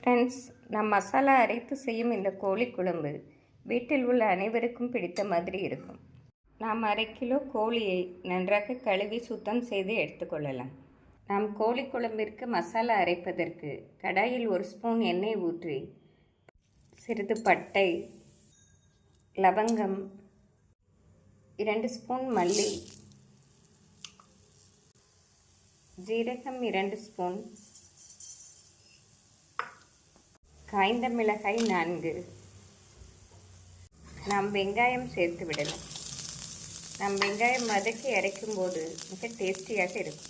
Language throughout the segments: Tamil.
ஃப்ரெண்ட்ஸ் நான் மசாலா அரைத்து செய்யும் இந்த கோழி குழம்பு வீட்டில் உள்ள அனைவருக்கும் பிடித்த மாதிரி இருக்கும். நாம் அரை கிலோ கோழியை நன்றாக கழுவி சுத்தம் செய்து எடுத்துக்கொள்ளலாம் நாம் கோழி குழம்பிற்கு மசாலா அரைப்பதற்கு கடாயில் ஒரு ஸ்பூன் எண்ணெய் ஊற்றி சிறிது பட்டை லவங்கம் இரண்டு ஸ்பூன் மல்லி ஜீரகம் இரண்டு ஸ்பூன் காய்ந்த மிளகாய் நான்கு. நாம் வெங்காயம் சேர்த்து விடலாம். நாம் வெங்காயம் வதக்கி அரைக்கும்போது மிக டேஸ்டியாக இருக்கும்.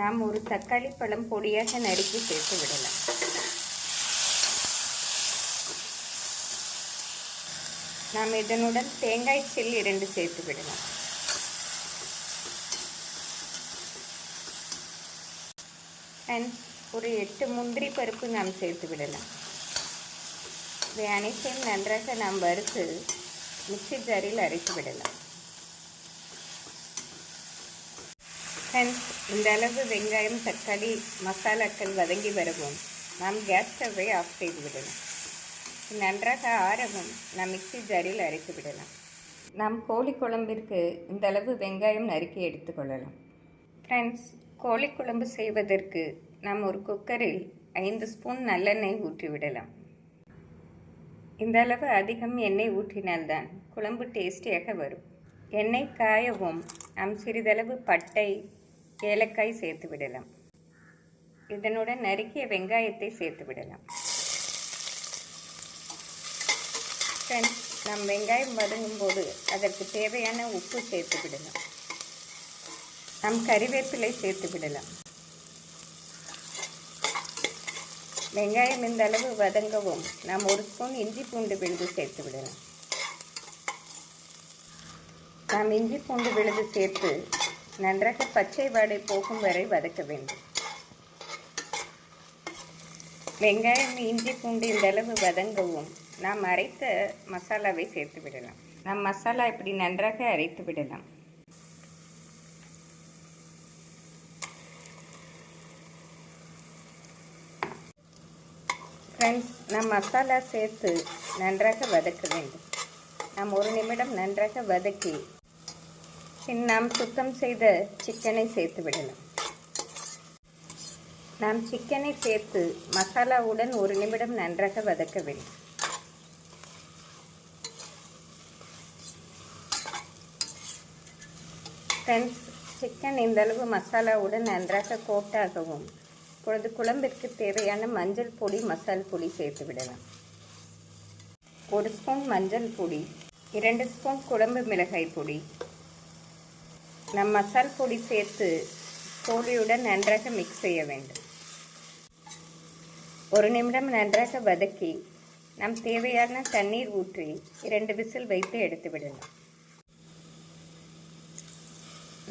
நாம் ஒரு தக்காளி பழம் பொடியாக நறுக்கி சேர்த்து விடலாம். நாம் இதனுடன் தேங்காய் சில் இரண்டு சேர்த்து விடலாம். ஃப்ரெண்ட்ஸ் ஒரு எட்டு முந்திரி பருப்பு நாம் சேர்த்து விடலாம். இவை அனைத்தையும் நன்றாக நாம் வறுத்து மிக்சி ஜாரில் அரைத்து விடலாம். ஃப்ரெண்ட்ஸ் இந்த அளவு வெங்காயம் தக்காளி மசாலாக்கள் வதங்கி வரவும். நாம் கேஸ் ஸ்டவ்வை ஆஃப் செய்து விடலாம். நன்றாக ஆறவும் நாம் மிக்சி ஜாரில் அரைத்து விடலாம். நாம் கோழி குழம்பிற்கு இந்த அளவு வெங்காயம் நறுக்கி எடுத்துக்கொள்ளலாம் ஃப்ரெண்ட்ஸ் கோழி குழம்பு செய்வதற்கு நாம் ஒரு குக்கரில் ஐந்து ஸ்பூன் நல்லெண்ணெய் ஊற்றிவிடலாம். இந்த அளவு அதிகம் எண்ணெய் ஊற்றினால்தான் குழம்பு டேஸ்டியாக வரும். எண்ணெய் காயவும் நாம் சிறிதளவு பட்டை ஏலக்காய் சேர்த்து விடலாம். இதனுடன் நறுக்கிய வெங்காயத்தை சேர்த்து விடலாம். ஃப்ரெண்ட்ஸ் நாம் வெங்காயம் வதங்கும் போது அதற்கு தேவையான உப்பு சேர்த்து விடலாம். நம் கறிவேப்பிலை சேர்த்து விடலாம். வெங்காயம் இந்த அளவு வதங்கவும் நாம் ஒரு ஸ்பூன் இஞ்சி பூண்டு விழுது சேர்த்து விடலாம். நாம் இஞ்சி பூண்டு விழுது சேர்த்து நன்றாக பச்சை வாடை போகும் வரை வதக்க வேண்டும். வெங்காயம் இஞ்சி பூண்டு இந்த அளவு வதங்கவும் நாம் அரைத்த மசாலாவை சேர்த்து விடலாம். நாம் மசாலா இப்படி நன்றாக அரைத்து விடலாம். ஃப்ரெண்ட்ஸ் நம் மசாலா சேர்த்து நன்றாக வதக்க வேண்டும். நாம் ஒரு நிமிடம் நன்றாக வதக்கி பின் நாம் சுத்தம் செய்த சிக்கனை சேர்த்து விடலாம் நாம் சிக்கனை சேர்த்து மசாலாவுடன் ஒரு நிமிடம் நன்றாக வதக்க வேண்டும். ஃப்ரெண்ட்ஸ் சிக்கன் இந்தளவு மசாலாவுடன் நன்றாக கோட்டாகவும் இப்பொழுது குழம்பிற்கு தேவையான மஞ்சள் பொடி மசால் பொடி சேர்த்து விடலாம். ஒரு ஸ்பூன் மஞ்சள் பொடி இரண்டு ஸ்பூன் குழம்பு மிளகாய் பொடி. நம் மசால் பொடி சேர்த்து கோழியுடன் நன்றாக மிக்ஸ் செய்ய வேண்டும். ஒரு நிமிடம் நன்றாக வதக்கி நம் தேவையான தண்ணீர் ஊற்றி இரண்டு விசில் வைத்து எடுத்து விடலாம்.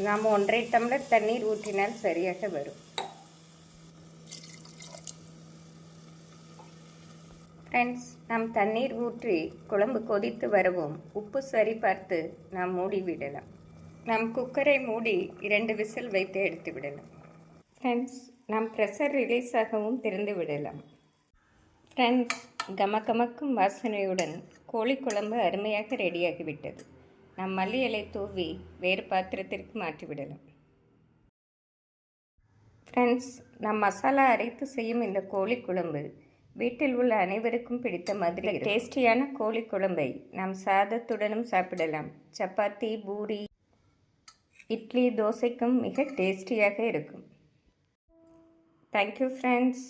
நாம் ஒன்றரை டம்ளர் தண்ணீர் ஊற்றினால் சரியாக வரும். ஃப்ரெண்ட்ஸ் நாம் தண்ணீர் ஊற்றி குழம்பு கொதித்து வரவும். உப்பு சரி பார்த்து நாம் மூடி விடலாம். நாம் குக்கரை மூடி இரண்டு விசில் வைத்து எடுத்து விடலாம். ஃப்ரெண்ட்ஸ் நாம் ப்ரெஷர் ரிலீஸ் ஆகவும் திறந்து விடலாம். ஃப்ரெண்ட்ஸ் கமகமக்கும் வாசனையுடன் கோழி குழம்பு அருமையாக ரெடியாகிவிட்டது நாம் மல்லி இலை தூவி வேறு பாத்திரத்திற்கு மாற்றிவிடலாம் ஃப்ரெண்ட்ஸ் நாம் மசாலா அரைத்து செய்யும் இந்த கோழி குழம்பு வீட்டில் உள்ள அனைவருக்கும் பிடித்த மாதிரி டேஸ்டியான கோழி குழம்பை நாம் சாதத்துடனும் சாப்பிடலாம். சப்பாத்தி பூரி இட்லி தோசைக்கும் மிக டேஸ்டியாக இருக்கும். Thank you friends